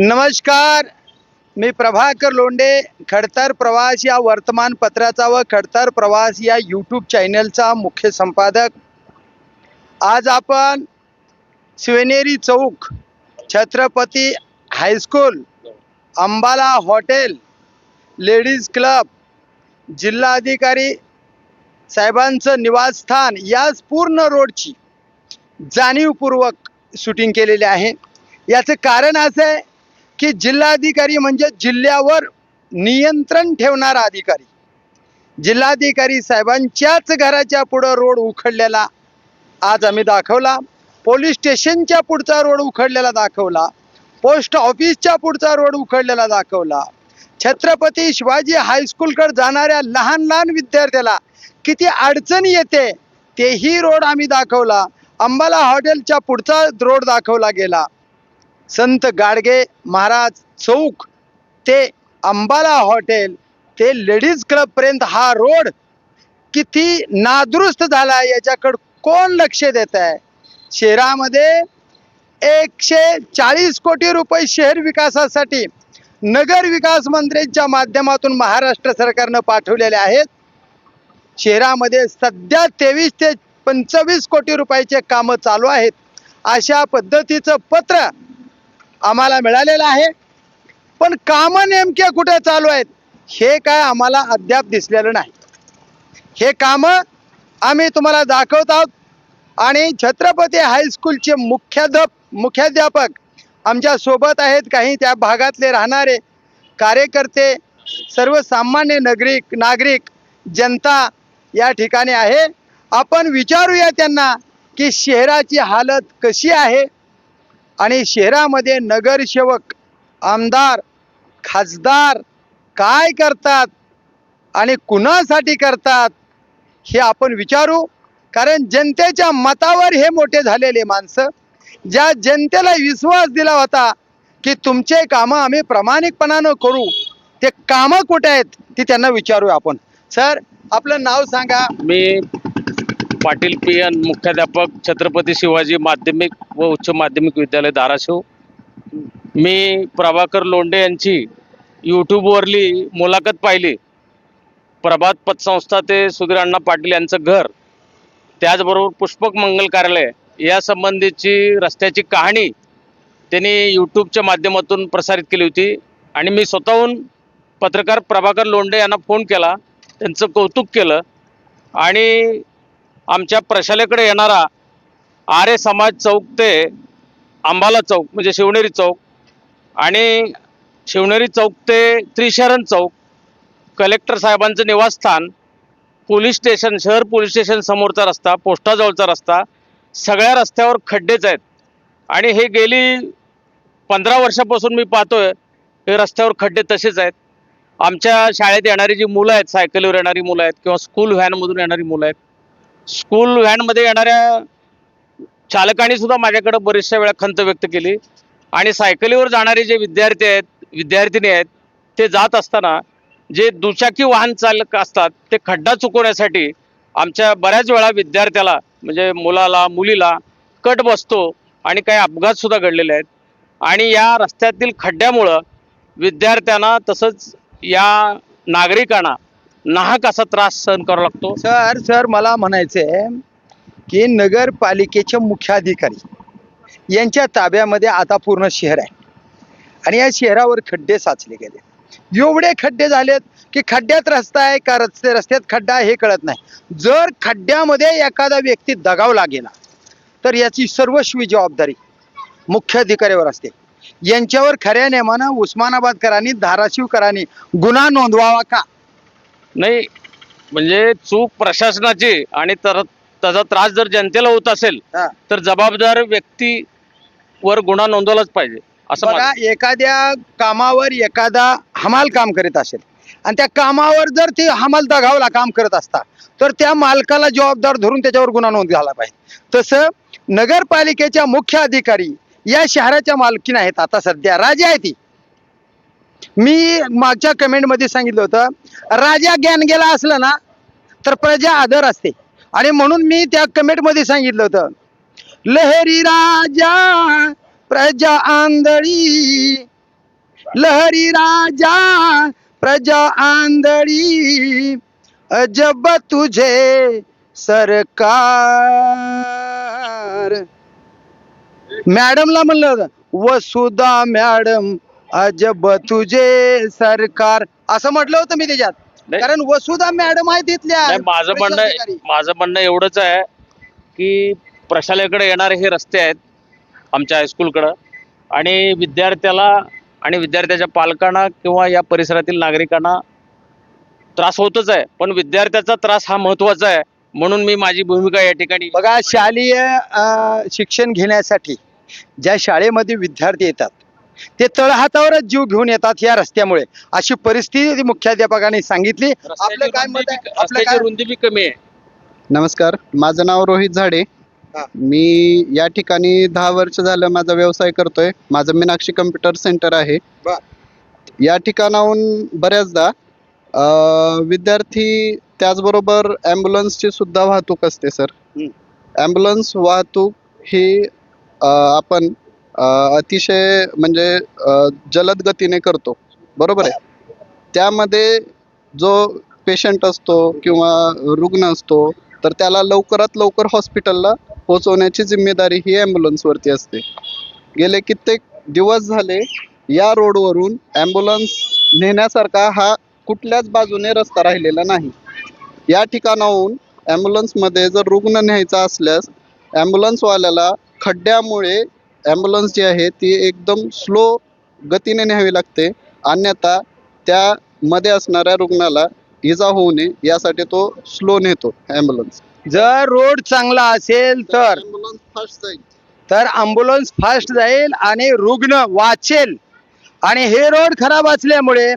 नमस्कार. मी प्रभाकर लोंडे खडतर प्रवास या वर्तमानपत्राचा व खडतर प्रवास या यूट्यूब चॅनलचा मुख्य संपादक. आज आपण शिवनेरी चौक Chhatrapati high school Ambala hotel ladies club जिल्हाधिकारी साहेबांचं निवासस्थान याच पूर्ण रोडची जाणीवपूर्वक शूटिंग केलेली आहे. याचं कारण असं आहे की जिल्हाधिकारी म्हणजे जिल्ह्यावर नियंत्रण ठेवणारा अधिकारी. जिल्हाधिकारी साहेबांच्याच घराच्या पुढं रोड उखडलेला आज आम्ही दाखवला. पोलीस स्टेशनच्या पुढचा रोड उखडलेला दाखवला. पोस्ट ऑफिसच्या पुढचा रोड उखडलेला दाखवला. छत्रपती शिवाजी हायस्कूलकडे जाणाऱ्या लहान लहान विद्यार्थ्याला किती अडचण येते तेही रोड आम्ही दाखवला. अंबाला हॉटेलच्या पुढचा रोड दाखवला गेला. संत गाडगे महाराज चौक ते अंबाला हॉटेल ते लेडीज क्लबपर्यंत हा रोड किती नादुरुस्त झाला याच्याकडं कोण लक्ष देत आहे? शहरामध्ये एकशे चाळीस कोटी रुपये शहर विकासासाठी नगर विकास मंत्र्यांच्या माध्यमातून महाराष्ट्र सरकारनं पाठवलेले आहेत. शहरामध्ये सध्या तेवीस ते पंचवीस कोटी रुपयाचे कामं चालू आहेत. अशा पद्धतीचं पत्र आम्हाला मिळालेलं आहे. पण कामं नेमक्या कुठे चालू आहेत हे काय आम्हाला अद्याप दिसलेलं नाही. हे कामं आम्ही तुम्हाला दाखवत आहोत आणि छत्रपती हायस्कूलचे मुख्याध्याप मुख्याध्यापक आमच्यासोबत आहेत. काही त्या भागातले राहणारे कार्यकर्ते सर्वसामान्य नागरिक नागरिक जनता या ठिकाणी आहे. आपण विचारूया त्यांना की शहराची हालत कशी आहे. आणि शहरामध्ये नगरसेवक आमदार खासदार काय करतात आणि कुणासाठी करतात हे आपण विचारू. कारण जनतेच्या मतावर हे मोठे झालेले माणसं ज्या जनतेला विश्वास दिला होता की तुमचे कामं आम्ही प्रामाणिकपणानं करू ते कामं कुठे आहेत ती त्यांना विचारू आपण. सर आपलं नाव सांगा. मी पाटील पी एन मुख्याध्यापक छत्रपती शिवाजी माध्यमिक व उच्च माध्यमिक विद्यालय धाराशिव. मी प्रभाकर लोंडे यांची यूट्यूबवरली मुलाखत पाहिली. प्रभात पतसंस्था ते सुधीर अण्णा पाटील यांचं घर त्याचबरोबर पुष्पक मंगल कार्यालय या संबंधीची रस्त्याची कहाणी त्यांनी यूट्यूबच्या माध्यमातून प्रसारित केली होती. आणि मी स्वतःहून पत्रकार प्रभाकर लोंडे यांना फोन केला त्यांचं कौतुक केलं. आणि आमच्या प्रशालेकडे येणारा आर्य समाज चौक ते अंबाला चौक म्हणजे शिवनेरी चौक आणि शिवनेरी चौक ते त्रिशरण चौक कलेक्टर साहेबांचं निवासस्थान पोलीस स्टेशन शहर पोलीस स्टेशन समोरचा रस्ता पोस्टाजवळचा रस्ता सगळ्या रस्त्यावर खड्डेच आहेत. आणि हे गेली पंधरा वर्षापासून मी पाहतोय हे रस्त्यावर खड्डे तसेच आहेत. आमच्या शाळेत येणारी जी मुलं आहेत सायकलीवर येणारी मुलं आहेत किंवा स्कूल व्हॅनमधून येणारी मुलं आहेत स्कूल व्हॅनमध्ये येणाऱ्या चालकांनी सुद्धा माझ्याकडे बरेचशा वेळा खंत व्यक्त केली. आणि सायकलीवर जाणारे जे विद्यार्थी आहेत विद्यार्थिनी आहेत ते जात असताना जे दुचाकी वाहन चालक असतात ते खड्डा चुकवण्यासाठी आमच्या बऱ्याच वेळा विद्यार्थ्याला म्हणजे मुलाला मुलीला कट बसतो आणि काही अपघात सुद्धा घडलेले आहेत. आणि या रस्त्यातील खड्ड्यामुळं विद्यार्थ्यांना तसंच या नागरिकांना नाहक असा त्रास सहन करावा लागतो. सर सर मला म्हणायचंय की नगरपालिकेचे मुख्याधिकारी यांच्या ताब्यामध्ये आता पूर्ण शहर आहे. आणि या शहरावर खड्डे साचले गेले. एवढे खड्डे झालेत की खड्ड्यात रस्ता आहे का रस्ते रस्त्यात खड्डा आहे हे कळत नाही. जर खड्ड्यामध्ये एखादा व्यक्ती दगावला गेला तर याची सर्वस्वी जबाबदारी मुख्याधिकाऱ्यावर असते. यांच्यावर खऱ्या नेमानं उस्मानाबादकरांनी धाराशिवकरांनी गुन्हा नोंदवावा का? नाही म्हणजे चूक प्रशासनाची आणि तर त्याचा त्रास जर जनतेला होत असेल. तर जबाबदार व्यक्तीवर गुन्हा नोंदवलाच पाहिजे असं एखाद्या कामावर एखादा हमाल काम करीत असेल आणि त्या कामावर जर ती हमाल दगावला काम करत असता तर त्या मालकाला जबाबदार धरून त्याच्यावर गुन्हा नोंद झाला पाहिजे तसं नगरपालिकेच्या मुख्य अधिकारी या शहराच्या मालकीन आहेत आता सध्या राजा आहे ती मी मागच्या कमेंटमध्ये सांगितलं होतं राजा ज्ञान गेला असलं ना तर प्रजा आदर असते. आणि म्हणून मी त्या कमेंटमध्ये सांगितलं होतं लहरी राजा प्रजा आंधळी. लहरी राजा प्रजा आंधळी. अजब तुझे सरकार. मॅडमला म्हणलं होतं वसुधा मॅडम अजब तुझे सरकार. असं म्हटलं होतं मी त्याच्यात. नाही. कारण वसुधा मॅडम आहे तिथल्या नाही माझं म्हणणं अधिकारी. माझं म्हणणं एवढंच आहे की प्रशालेकडे येणारे हे रस्ते आहेत आमच्या हायस्कूलकडं आणि विद्यार्थ्याला आणि विद्यार्थ्याच्या पालकांना किंवा या परिसरातील नागरिकांना त्रास होतच आहे. पण विद्यार्थ्याचा त्रास हा महत्त्वाचा आहे. म्हणून मी माझी भूमिका या ठिकाणी बघा शालेय अ, शिक्षण घेण्यासाठी ज्या शाळेमध्ये विद्यार्थी येतात ते तळहातावरच जीव घेऊन येतात या रस्त्यामुळे. अशी परिस्थिती मुख्याध्यापकांनी सांगितली. आपलं काय मत आहे? रुंदी बी- आपलं रस्त्याची काय रुंदी बी कमी आहे. नमस्कार. माझं नाव रोहित झाडे. हा. मी या ठिकाणी दहा वर्ष झालं माझा व्यवसाय करतोय. माझं मीनाक्षी कम्प्युटर सेंटर आहे. बर. या ठिकाणाहून बऱ्याचदा अं, विद्यार्थी त्याचबरोबर ॲम्ब्युलन्सची सुद्धा वाहतूक असते सर. हम्म. ॲम्ब्युलन्स वाहतूक ही अं, आपण अतिशय म्हणजे जलद गतीने करतो. बरोबर आहे? त्यामध्ये जो पेशंट असतो किंवा रुग्ण असतो तर त्याला लवकरात लवकर हॉस्पिटलला पोहोचवण्याची जिम्मेदारी ही ॲम्ब्युलन्सवरती असते. गेले कित्येक दिवस झाले या रोडवरून ॲम्ब्युलन्स नेण्यासारखा हा कुठल्याच बाजूने रस्ता राहिलेला नाही. या ठिकाणाहून ॲम्ब्युलन्समध्ये जर रुग्ण न्यायचा असल्यास ॲम्ब्युलन्सवाल्याला खड्ड्यामुळे ॲम्ब्युलन्स जी आहे ती एकदम स्लो गतीने न्यावी लागते. अन्यथा त्यामध्ये असणाऱ्या रुग्णाला इजा होऊ नये यासाठी तो स्लो नेतो ॲम्ब्युलन्स जर रोड चांगला असेल तर? ॲम्ब्युलन्स फास्ट जाईल. तर अँब्युलन्स फास्ट जाईल आणि रुग्ण वाचेल. आणि हे रोड खराब असल्यामुळे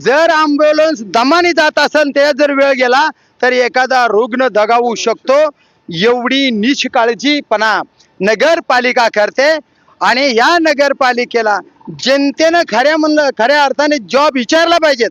जर अँब्युलन्स दमाने जात असेल त्यात जर वेळ गेला तर एखादा रुग्ण दगावू शकतो. एवढी निष्काळजीपणा. नगरपालिका करते आणि या नगरपालिकेला जनतेनं खऱ्या म्हणलं खऱ्या अर्थाने जॉब विचारला पाहिजेत.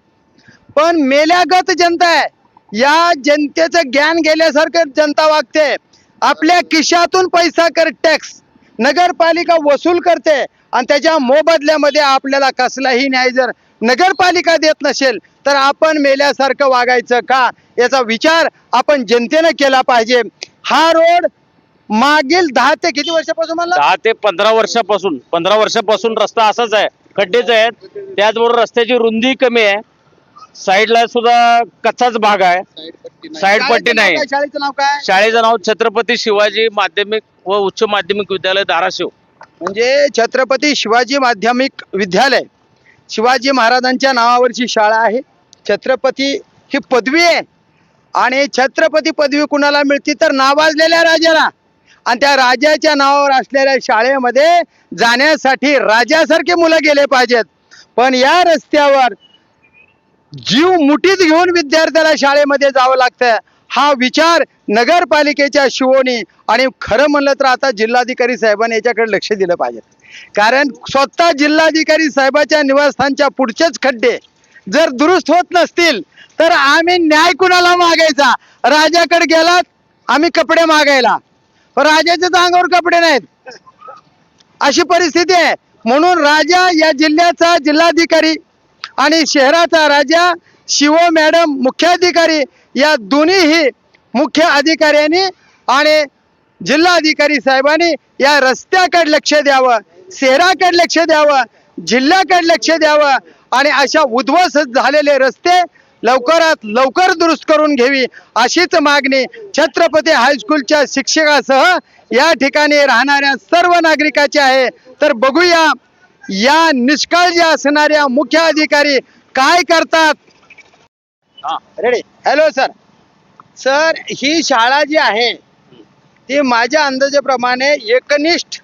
पण मेल्यागत जनता आहे. या जनतेचं ज्ञान गेल्यासारखं जनता वागते. आपल्या किशातून पैसा कर टॅक्स नगरपालिका वसूल करते आणि त्याच्या मोबदल्यामध्ये आपल्याला कसलाही न्याय जर नगरपालिका देत नसेल तर आपण मेल्यासारखं वागायचं का? याचा विचार आपण जनतेनं केला पाहिजे. हा रोड मागील दहा ते किती वर्षापासून म्हणला? दहा ते पंधरा वर्षापासून. पंधरा वर्षापासून रस्ता असाच आहे. खड्डेच आहेत. त्याचबरोबर रस्त्याची रुंदी कमी आहे. साईडला सुद्धा कच्चाच भाग आहे. साईड पट्टी नाही. शाळेचं नाव काय? शाळेचं नाव छत्रपती शिवाजी माध्यमिक व उच्च माध्यमिक विद्यालय धाराशिव. म्हणजे छत्रपती शिवाजी माध्यमिक विद्यालय. शिवाजी महाराजांच्या नावावरची शाळा आहे. छत्रपती ही पदवी आहे. आणि छत्रपती पदवी कुणाला मिळते? तर नावाजलेल्या राजाला. आणि त्या राजाच्या नावावर असलेल्या शाळेमध्ये जाण्यासाठी राजासारखे मुलं गेले पाहिजेत. पण या रस्त्यावर जीव मुठीत घेऊन विद्यार्थ्याला शाळेमध्ये जावं लागतं हा विचार नगरपालिकेच्या शिवोनी आणि खरं म्हणलं तर आता जिल्हाधिकारी साहेबांनी याच्याकडे लक्ष दिलं पाहिजे. कारण स्वतः जिल्हाधिकारी साहेबाच्या निवासस्थानच्या पुढचेच खड्डे जर दुरुस्त होत नसतील तर आम्ही न्याय कुणाला मागायचा? राजाकडे गेलात आम्ही कपडे मागायला. राजाच्या तर अंगावर कपडे नाहीत. अशी परिस्थिती आहे. म्हणून राजा या जिल्ह्याचा जिल्हाधिकारी आणि शहराचा राजा शिवो मॅडम मुख्याधिकारी या दोन्हीही मुख्य अधिकाऱ्यांनी आणि जिल्हाधिकारी साहेबांनी या रस्त्याकडे लक्ष द्यावं शहराकडे लक्ष द्यावं जिल्ह्याकडे लक्ष द्यावं आणि अशा उद्ध्वस्त झालेले रस्ते लवकरात लवकर दुरुस्त करून घ्यावी अशीच मागणी छत्रपती हायस्कूलच्या शिक्षकासह या ठिकाणी राहणाऱ्या सर्व नागरिकाची आहे. तर बघूया या निष्काळजी असणाऱ्या मुख्य अधिकारी काय करतात? हा. रेडी हॅलो सर सर ही शाळा जी आहे ती माझ्या अंदाजाप्रमाणे एकनिष्ठ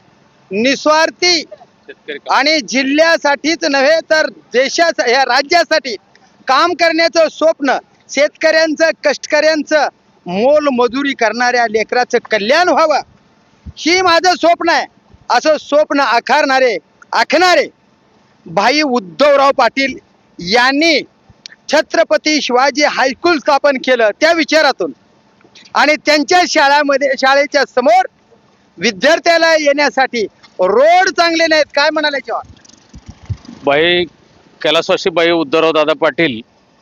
निस्वार्थी आणि जिल्ह्यासाठीच नव्हे तर देशाचा या राज्यासाठी काम करण्याचं स्वप्न शेतकऱ्यांचं कष्टकऱ्यांचं मोल मजुरी करणाऱ्या लेकराचं कल्याण व्हावं. ही माझं स्वप्न आहे. असं स्वप्न आखारणारे आखणारे भाई उद्धवराव पाटील यांनी छत्रपती शिवाजी हायस्कूल स्थापन केलं त्या विचारातून. आणि त्यांच्या शाळामध्ये शाळेच्या समोर विद्यार्थ्याला येण्यासाठी रोड चांगले नाहीत. काय म्हणाले जेव्हा? भाई कैलासवासी उद्धवराव दादा पाटील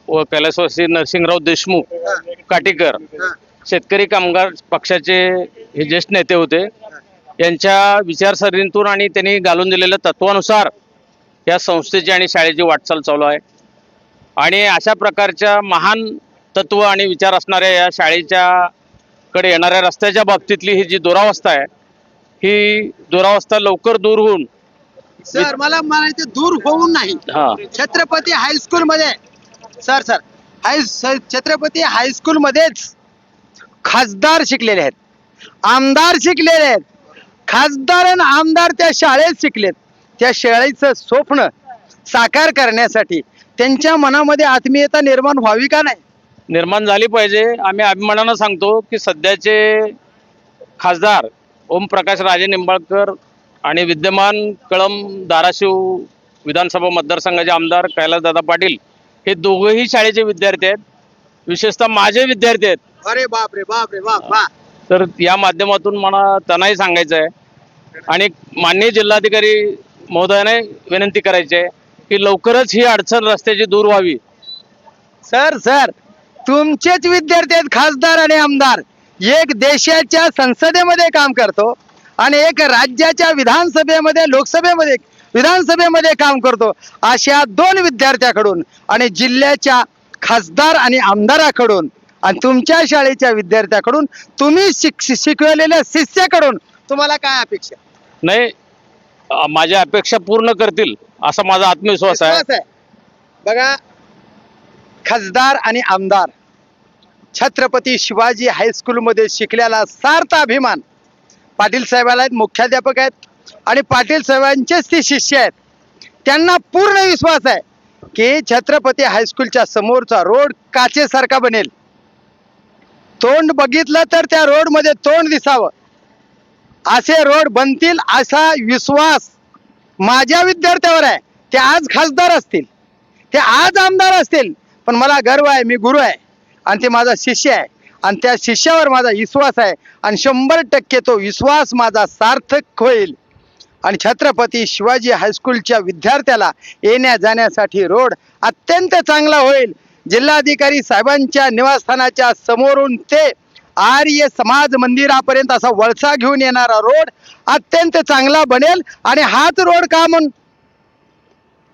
व कैलासवासी नरसिंगराव देशमुख काटीकर शेतकरी कामगार पक्षाचे हे ज्येष्ठ नेते होते. यांच्या विचारसरणीतून आणि त्यांनी घालून दिलेल्या तत्वानुसार या संस्थेची आणि शाळेची वाटचाल चालू आहे. आणि अशा प्रकारच्या महान तत्व आणि विचार असणाऱ्या या शाळेच्या कडे येणाऱ्या रस्त्याच्या बाबतीतली ही जी दुरावस्था आहे ही दुरावस्था लवकर दूर होऊन सर मला म्हणायचं दूर होऊन नाही. हा. छत्रपती हायस्कूल मध्ये. सर सर हाय छत्रपती हायस्कूल मध्येच खासदार शिकलेले आहेत. आमदार शिकलेले आहेत. खासदार आणि आमदार त्या शाळेत शिकलेत. त्या शाळेचं स्वप्न साकार करण्यासाठी त्यांच्या मनामध्ये आत्मीयता निर्माण व्हावी का नाही? निर्माण झाली पाहिजे. आम्ही अभिमानानं सांगतो की सध्याचे खासदार ओमप्रकाश राजे निंबाळकर आणि विद्यमान कळम धाराशिव विधानसभा मतदारसंघाचे आमदार कैलासदादा पाटील हे दोघंही शाळेचे विद्यार्थी आहेत. विशेषतः माझे विद्यार्थी आहेत. अरे बाप रे बाप रे बाप तर या माध्यमातून मला त्यांनाही सांगायचं आहे. आणि माननीय जिल्हाधिकारी महोदयाने विनंती करायची आहे की लवकरच ही अडचण रस्त्याची दूर व्हावी. सर सर तुमचेच विद्यार्थी आहेत खासदार आणि आमदार. एक देशाच्या संसदेमध्ये काम करतो. आणि एक राज्याच्या विधानसभेमध्ये लोकसभेमध्ये विधानसभेमध्ये काम करतो. अशा दोन विद्यार्थ्याकडून आणि जिल्ह्याच्या खासदार आणि आमदाराकडून आणि तुमच्या शाळेच्या विद्यार्थ्याकडून तुम्ही शिक शिकवलेल्या शिष्याकडून तुम्हाला काय अपेक्षा? नाही माझ्या अपेक्षा पूर्ण करतील असा माझा आत्मविश्वास आहे. विश्वास आहे. बघा खासदार आणि आमदार छत्रपती शिवाजी हायस्कूलमध्ये शिकलेला सार्थ अभिमान पाटील साहेबाला आहेत मुख्याध्यापक आहेत. आणि पाटील साहेबांचेच ते शिष्य आहेत त्यांना पूर्ण विश्वास आहे की छत्रपती हायस्कूलच्या समोरचा रोड काचेसारखा बनेल. तोंड बघितलं तर त्या रोडमध्ये तोंड दिसावं. असे रोड बनतील असा विश्वास माझ्या विद्यार्थ्यावर आहे. ते आज खासदार असतील. ते आज आमदार असतील. पण मला गर्व आहे मी गुरु आहे. आणि ते माझा शिष्य आहे. आणि त्या शिष्यावर माझा विश्वास आहे. आणि शंभर टक्के तो विश्वास माझा सार्थक होईल. आणि छत्रपती शिवाजी हायस्कूलच्या विद्यार्थ्याला येण्या जाण्यासाठी रोड अत्यंत चांगला होईल. जिल्हाधिकारी साहेबांच्या निवासस्थानाच्या समोरून ते आर्य समाज मंदिरापर्यंत असा वळसा घेऊन येणारा रोड अत्यंत चांगला बनेल. आणि हाच रोड का म्हणून?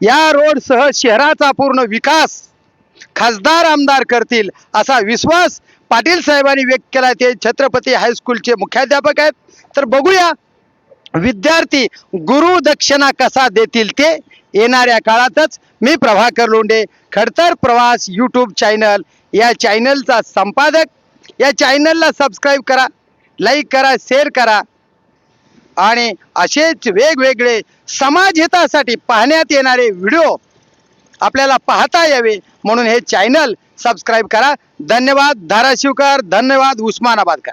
या रोडसह शहराचा पूर्ण विकास खासदार आमदार करतील असा विश्वास पाटील साहेबांनी व्यक्त केला ते छत्रपती हायस्कूलचे मुख्याध्यापक आहेत. तर बघूया विद्यार्थी गुरु दक्षिणा कसा देतील ते येणाऱ्या काळातच मी प्रभाकर लोंडे खडतर प्रवास यूट्यूब चॅनल या चॅनलचा संपादक. या चॅनलला सबस्क्राईब करा लाईक करा शेअर करा. आणि असेच वेगवेगळे समाजहितासाठी पाहण्यात येणारे व्हिडिओ आपल्याला पाहता यावे. म्हणून हे चॅनल सबस्क्राईब करा. धन्यवाद. धाराशिवकर. धन्यवाद. उस्मानाबादकर.